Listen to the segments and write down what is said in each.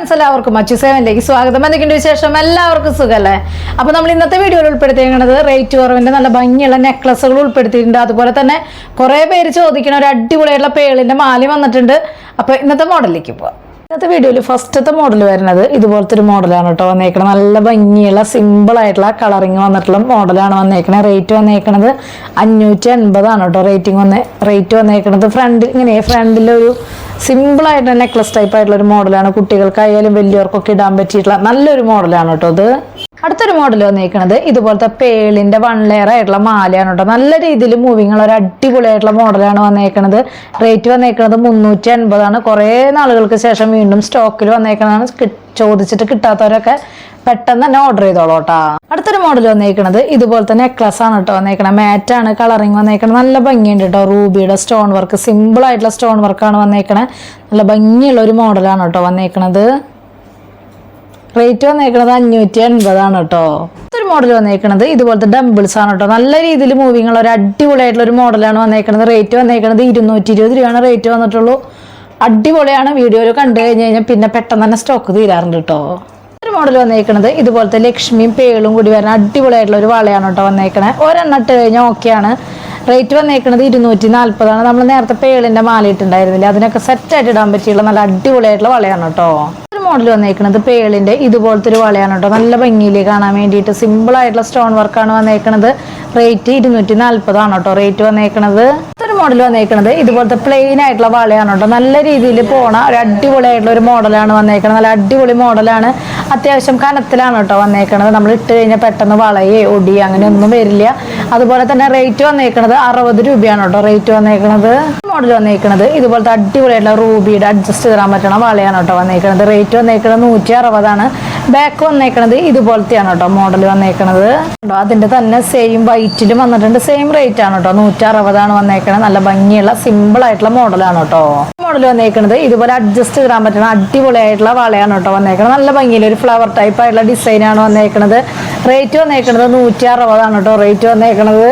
Friends എല്ലാവർക്കും മച്ചു സേവനിലേക്ക് സ്വാഗതം. എന്തൊക്കെയുണ്ട് വിശേഷം? എല്ലാവർക്കും സുഖമല്ലേ അപ്പോൾ നമ്മൾ ഇന്നത്തെ വീഡിയോയിൽ ഉൾപ്പെടുത്തിയിരിക്കുന്നത് റേറ്റ് കുറവിന്റെ നല്ല ഭംഗിയുള്ള നെക്ലസുകൾ ഉൾപ്പെടുത്തിയിട്ടുണ്ട്. അതുപോലെ തന്നെ കുറേ പേര് ചോദിക്കുന്ന ഒരു അടിപൊളിയായിട്ടുള്ള പേളിന്റെ മാലി വന്നിട്ടുണ്ട്. അപ്പോൾ ഇന്നത്തെ മോഡലിലേക്ക് പോവാം. ഇന്നത്തെ വീഡിയോയിൽ ഫസ്റ്റത്തെ മോഡൽ വരുന്നത് ഇതുപോലത്തെ ഒരു മോഡലാണ് കേട്ടോ വന്നേക്കണത്. നല്ല ഭംഗിയുള്ള സിമ്പിൾ ആയിട്ടുള്ള കളറിങ് വന്നിട്ടുള്ള മോഡലാണ് വന്നേക്കണത്. റേറ്റ് വന്നേക്കണത് അഞ്ഞൂറ്റി അൻപതാണ് കേട്ടോ റേറ്റിംഗ് വന്ന്. റേറ്റ് വന്നേക്കണത് ഫ്രണ്ട് ഇങ്ങനെ ഫ്രണ്ടിലൊരു സിമ്പിൾ ആയിട്ട് നെക്ലസ് ടൈപ്പ് ആയിട്ടുള്ള ഒരു മോഡലാണ് കുട്ടികൾക്കായാലും വലിയവർക്കൊക്കെ ഇടാൻ പറ്റിയിട്ടുള്ള നല്ലൊരു മോഡലാണ് കേട്ടോ ഇത്. അടുത്തൊരു മോഡൽ വന്നിരിക്കുന്നത് ഇതുപോലത്തെ പേളിന്റെ വൺ ലെയർ ആയിട്ടുള്ള മാലയാണ് കേട്ടോ നല്ല രീതിയിൽ മൂവിങ് ഉള്ള ഒരു അടിപൊളിയായിട്ടുള്ള മോഡലാണ് വന്നേക്കുന്നത് റേറ്റ് വന്നേക്കുന്നത് മുന്നൂറ്റി അൻപതാണ് കുറേ നാളുകൾക്ക് ശേഷം വീണ്ടും സ്റ്റോക്കിൽ വന്നേക്കുന്നതാണ് ചോദിച്ചിട്ട് കിട്ടാത്തവരൊക്കെ പെട്ടെന്ന് തന്നെ ഓർഡർ ചെയ്തോളൂ കേട്ടോ അടുത്തൊരു മോഡൽ വന്നേക്കുന്നത് ഇതുപോലത്തെ നെക്ലസ് ആണ് കേട്ടോ വന്നേക്കണത്. ആണ് കളറിങ് വന്നേക്കണത്. നല്ല ഭംഗിയുണ്ട് കേട്ടോ റൂബിയുടെ സ്റ്റോൺ വർക്ക് സിമ്പിൾ ആയിട്ടുള്ള സ്റ്റോൺ വർക്കാണ് വന്നേക്കണത്. നല്ല ഭംഗിയുള്ള ഒരു മോഡലാണ് കേട്ടോ വന്നേക്കണത്. റേറ്റ് വന്നേക്കണത് അഞ്ഞൂറ്റി എൺപതാണ് കേട്ടോ. ഒരു മോഡൽ വന്നേക്കണത് ഇതുപോലത്തെ ഡംബിൾസ് ആണ് കേട്ടോ. നല്ല രീതിയിൽ മൂവിങ് ഉള്ള ഒരു അടിപൊളിയായിട്ടുള്ള ഒരു മോഡലാണ് വന്നേക്കണത്. റേറ്റ് വന്നേക്കണത് ഇരുന്നൂറ്റി ഇരുപത് രൂപയാണ്. റേറ്റ് വന്നിട്ടുള്ളൂ. അടിപൊളിയാണ്. വീഡിയോയിൽ കണ്ടു കഴിഞ്ഞ് കഴിഞ്ഞാൽ പിന്നെ പെട്ടെന്ന് തന്നെ സ്റ്റോക്ക് തീരാറുണ്ട് കേട്ടോ. ഒരു മോഡൽ വന്നേക്കണത് ഇതുപോലത്തെ ലക്ഷ്മിയും പേളും കൂടി വരുന്ന അടിപൊളിയായിട്ടുള്ള ഒരു വളയാണ് കേട്ടോ വന്നേക്കണേ. ഒരെണ്ണം ഇട്ട് കഴിഞ്ഞാൽ ഓക്കെയാണ് റേറ്റ് വന്നേക്കണത് ഇരുന്നൂറ്റി നാൽപ്പതാണ് നമ്മൾ നേരത്തെ പേളിന്റെ മാല ഇട്ടുണ്ടായിരുന്നില്ല അതിനൊക്കെ സെറ്റായിട്ട് ഇടാൻ പറ്റിയുള്ള നല്ല അടിപൊളിയായിട്ടുള്ള വളയാണ് കേട്ടോ. മോഡൽ വന്നേക്കുന്നത് പേളിന്റെ ഇതുപോലത്തെ ഒരു വളയാണ് കേട്ടോ നല്ല ഭംഗിയിൽ കാണാൻ വേണ്ടിയിട്ട് സിമ്പിൾ ആയിട്ടുള്ള സ്റ്റോൺ വർക്കാണ് വന്നേക്കുന്നത് റേറ്റ് ഇരുന്നൂറ്റി നാൽപ്പതാണ് കേട്ടോ റേറ്റ് വന്നേക്കണത്. ഒരു മോഡൽ വന്നേക്കുന്നത് ഇതുപോലത്തെ പ്ലെയിൻ ആയിട്ടുള്ള വളയാണ് കേട്ടോ. നല്ല രീതിയിൽ പോണ ഒരു അടിപൊളിയായിട്ടുള്ള ഒരു മോഡലാണ് വന്നേക്കുന്നത് നല്ല അടിപൊളി മോഡലാണ് അത്യാവശ്യം കനത്തിലാണ് കേട്ടോ വന്നേക്കുന്നത് നമ്മൾ ഇട്ട് കഴിഞ്ഞാൽ പെട്ടെന്ന് വളയെ ഒടി അങ്ങനെ ഒന്നും വരില്ല. അതുപോലെ തന്നെ റേറ്റ് വന്നേക്കുന്നത് അറുപത് രൂപയാണ് കേട്ടോ റേറ്റ് വന്നേക്കുന്നത് മോഡൽ വന്നേക്കുന്നത് ഇതുപോലത്തെ അടിപൊളിയായിട്ടുള്ള റൂബിയുടെ അഡ്ജസ്റ്റ് ചെയ്യാൻ പറ്റണ വളയാണ് കേട്ടോ വന്നേക്കുന്നത് റേറ്റ് വന്നേക്കുന്നത് നൂറ്റി അറുപതാണ്. ബാക്ക് വന്നേക്കണത് ഇതുപോലത്തെയാണ് കേട്ടോ. മോഡൽ വന്നേക്കണത്. കേട്ടോ അതിന്റെ തന്നെ സെയിം വൈറ്റിലും വന്നിട്ടുണ്ട്. സെയിം റേറ്റ് ആണ് കേട്ടോ. നൂറ്റി അറുപതാണ് വന്നേക്കണത്. നല്ല ഭംഗിയുള്ള സിമ്പിൾ ആയിട്ടുള്ള മോഡലാണ് കേട്ടോ. മോഡൽ വന്നേക്കണത് ഇതുപോലെ അഡ്ജസ്റ്റ് ചെയ്യാൻ പറ്റുന്ന അടിപൊളിയായിട്ടുള്ള വളയാണ് കേട്ടോ വന്നേക്കണത്. നല്ല ഭംഗിയിൽ ഒരു ഫ്ലവർ ടൈപ്പ് ആയിട്ടുള്ള ഡിസൈൻ ആണ് വന്നേക്കണത്. റേറ്റ് വന്നേക്കണത് നൂറ്റി അറുപതാണ് കേട്ടോ. റേറ്റ് വന്നേക്കണത്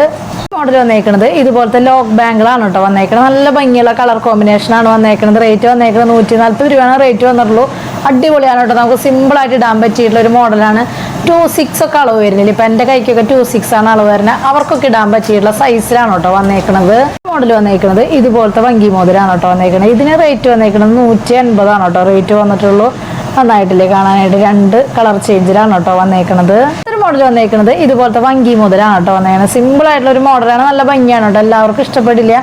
മോഡൽ വന്നേക്കണത് ഇതുപോലത്തെ ലോക്ക് ബാങ്കിളാണ് കേട്ടോ വന്നേക്കണത്. നല്ല ഭംഗിയുള്ള കളർ കോമ്പിനേഷൻ ആണ് വന്നേക്കണത്. റേറ്റ് വന്നേക്കണത് നൂറ്റി നാൽപ്പത് രൂപയാണ്. റേറ്റ് വന്നിട്ടുള്ളൂ. അടിപൊളിയാണ് കേട്ടോ നമുക്ക് സിമ്പിളായിട്ട് ഇടാൻ പറ്റിയിട്ടുള്ള ഒരു മോഡലാണ്. ടു സിക്സ് ഒക്കെ അളവ് വരുന്നില്ല? ഇപ്പം എന്റെ കൈക്കൊക്കെ ടു സിക്സ് ആണ് അളവ് വരുന്നത്. അവർക്കൊക്കെ ഇടാൻ പറ്റിയിട്ടുള്ള സൈസിലാണ് കേട്ടോ വന്നേക്കണത്. മോഡൽ വന്നേക്കുന്നത് ഇതുപോലത്തെ വങ്കി മോതിരാണ് കേട്ടോ വന്നേക്കുന്നത് ഇതിന് റേറ്റ് വന്നേക്കുന്നത് നൂറ്റി എൺപതാണ് കേട്ടോ റേറ്റ് വന്നിട്ടുള്ളൂ. നന്നായിട്ടില്ലേ കാണാനായിട്ട് രണ്ട് കളർ ചേഞ്ചിലാണ് കേട്ടോ വന്നേക്കുന്നത് ഒരു മോഡൽ വന്നേക്കുന്നത് ഇതുപോലത്തെ വങ്കി മുതലാണ് കേട്ടോ വന്നേക്കുന്നത് സിമ്പിൾ ആയിട്ടുള്ള ഒരു മോഡലാണ്. നല്ല ഭംഗിയാണ് കേട്ടോ എല്ലാവർക്കും ഇഷ്ടപ്പെടില്ല.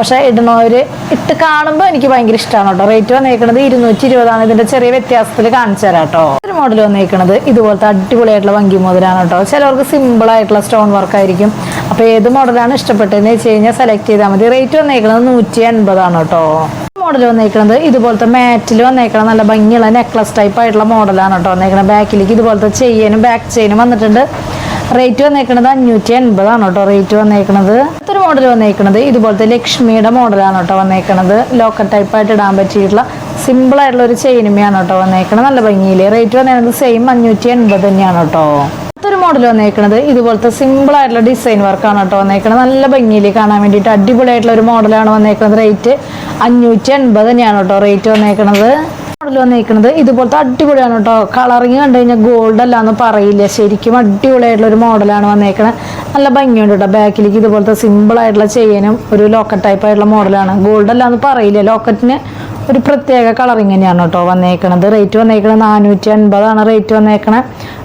പക്ഷെ ഇടുന്നവര് ഇട്ട് കാണുമ്പോൾ എനിക്ക് ഭയങ്കര ഇഷ്ടമാണ് കേട്ടോ. റേറ്റ് വന്നേക്കുന്നത് ഇരുന്നൂറ്റി ഇരുപതാണ് ഇതിന്റെ ചെറിയ വ്യത്യാസത്തിൽ കാണിച്ചു തരാം കേട്ടോ. ഒരു മോഡൽ വന്നേക്കുന്നത് ഇതുപോലത്തെ അടിപൊളിയായിട്ടുള്ള വങ്കി മോതിരാണ് കേട്ടോ. ചിലവർക്ക് സിമ്പിൾ ആയിട്ടുള്ള സ്റ്റോൺ വർക്ക് ആയിരിക്കും. അപ്പോൾ ഏത് മോഡലാണ് ഇഷ്ടപ്പെട്ടതെന്ന് വെച്ച് കഴിഞ്ഞാൽ സെലക്ട് ചെയ്താൽ മതി. റേറ്റ് വന്നേക്കുന്നത് നൂറ്റി അൻപതാണ് കേട്ടോ. മോഡൽ വന്നേക്കുന്നത് ഇതുപോലത്തെ മാറ്റിൽ വന്നേക്കണം നല്ല ഭംഗിയുള്ള നെക്ലസ് ടൈപ്പ് ആയിട്ടുള്ള മോഡലാണ് കേട്ടോ വന്നേക്കുന്നത് ബാക്കിലേക്ക് ഇതുപോലത്തെ ചെയിനും ബാക്ക് ചെയിനും വന്നിട്ടുണ്ട്. റേറ്റ് വന്നേക്കണത് അഞ്ഞൂറ്റി എൺപതാണ് കേട്ടോ. റേറ്റ് വന്നേക്കണത്. അടുത്തൊരു മോഡൽ വന്നേക്കണത് ഇതുപോലത്തെ ലക്ഷ്മിയുടെ മോഡലാണ് കേട്ടോ വന്നേക്കണത്. ലോക്കൽ ടൈപ്പ് ആയിട്ട് ഇടാൻ പറ്റിയിട്ടുള്ള സിമ്പിൾ ആയിട്ടുള്ള ഒരു ചെയിനുമയാണ് കേട്ടോ വന്നേക്കണത്. നല്ല ഭംഗിയിൽ റേറ്റ് വന്നേക്കുന്നത് സെയിം അഞ്ഞൂറ്റി എൺപത് തന്നെയാണ് കേട്ടോ. അടുത്തൊരു മോഡൽ വന്നേക്കണത് ഇതുപോലത്തെ സിമ്പിൾ ആയിട്ടുള്ള ഡിസൈൻ വർക്കാണ് കേട്ടോ വന്നേക്കണത്. നല്ല ഭംഗിയിൽ കാണാൻ വേണ്ടിയിട്ട് അടിപൊളിയായിട്ടുള്ള ഒരു മോഡലാണ് വന്നേക്കുന്നത് റേറ്റ് അഞ്ഞൂറ്റി എൺപത് തന്നെയാണ് കേട്ടോ. റേറ്റ് വന്നേക്കണത്. മോഡൽ വന്നിരിക്കുന്നത് ഇതുപോലത്തെ അടിപൊളിയാണ് കേട്ടോ. കളറിങ് കണ്ടു കഴിഞ്ഞാൽ ഗോൾഡ് അല്ല എന്ന് പറയില്ല. ശരിക്കും അടിപൊളിയായിട്ടുള്ള ഒരു മോഡലാണ് വന്നേക്കണത്. നല്ല ഭംഗിയുണ്ട് കേട്ടോ. ബാക്കിലേക്ക് ഇതുപോലത്തെ സിമ്പിൾ ആയിട്ടുള്ള ചെയ്യാനും ഒരു ലോക്കറ്റ് ടൈപ്പ് ആയിട്ടുള്ള മോഡലാണ് ഗോൾഡ് അല്ല എന്ന് പറയില്ല. ലോക്കറ്റിന് ഒരു പ്രത്യേക കളറിങ് തന്നെയാണ് കേട്ടോ വന്നേക്കണത്. റേറ്റ് വന്നേക്കണത് നാനൂറ്റി അൻപതാണ് റേറ്റ് വന്നേക്കണത്.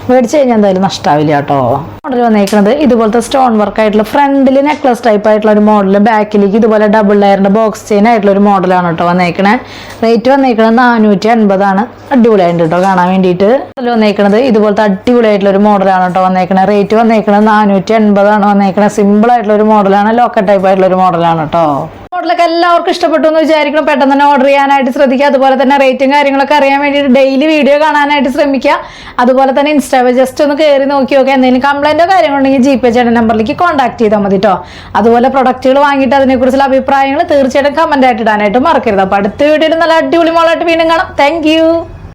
മേടിച്ച് കഴിഞ്ഞാൽ എന്തായാലും നഷ്ടാവില്ല കേട്ടോ. മോഡൽ വന്നേക്കുന്നത് ഇതുപോലത്തെ സ്റ്റോൺ വർക്ക് ആയിട്ടുള്ള ഫ്രണ്ടിൽ നെക്ലസ് ടൈപ്പ് ആയിട്ടുള്ള ഒരു മോഡൽ ബാക്കിലേക്ക് ഇതുപോലെ ഡബിൾ ലെയറിന്റെ ബോക്സ് ചെയിൻ ആയിട്ടുള്ള ഒരു മോഡലാണ് കേട്ടോ വന്നേക്കണേ. റേറ്റ് വന്നേക്കണത് നാനൂറ്റി അൻപതാണ് അടിപൊളിയായിട്ട് കേട്ടോ കാണാൻ വേണ്ടിയിട്ട്. മോഡൽ വന്നേക്കണത് ഇതുപോലത്തെ അടിപൊളിയായിട്ടുള്ള ഒരു മോഡലാണ് കേട്ടോ വന്നേക്കണേ. റേറ്റ് വന്നേക്കണത് നാനൂറ്റി അൻപതാണ് വന്നേക്കണത് സിമ്പിൾ ആയിട്ടുള്ള ഒരു മോഡലാണ് ലോക്കൽ ടൈപ്പ് ആയിട്ടുള്ള ഒരു മോഡലാണ് കേട്ടോ. മോഡലൊക്കെ എല്ലാവർക്കും ഇഷ്ടപ്പെട്ടു എന്ന് വിചാരിക്കണം. പെട്ടെന്ന് തന്നെ ഓർഡർ ചെയ്യാനായിട്ട് ശ്രദ്ധിക്കുക. അതുപോലെ തന്നെ റേറ്റും കാര്യങ്ങളൊക്കെ അറിയാൻ വേണ്ടിയിട്ട് ഡെയിലി വീഡിയോ കാണാനായിട്ട് ശ്രമിക്കുക. അതുപോലെ തന്നെ ഇൻസ്റ്റാഗ്രാം ജസ്റ്റ് ഒന്ന് കയറി നോക്കി നോക്കി എന്തെങ്കിലും കംപ്ലൈന്റോ കാര്യങ്ങളുണ്ടെങ്കിൽ ജി പേ ചേട്ടൻ നമ്പറിലേക്ക് കോൺടാക്ട് ചെയ്താൽ മതി കേട്ടോ അതുപോലെ പ്രൊഡക്റ്റുകൾ വാങ്ങിയിട്ട് അതിനെക്കുറിച്ചുള്ള അഭിപ്രായങ്ങൾ തീർച്ചയായിട്ടും കമന്റായിട്ട് ഇടാനായിട്ട് മറക്കരുത്. അപ്പോൾ അടുത്ത വീഡിയോയിൽ നല്ല അടിപൊളി മോളായിട്ട് വീണ്ടും കാണാം. താങ്ക്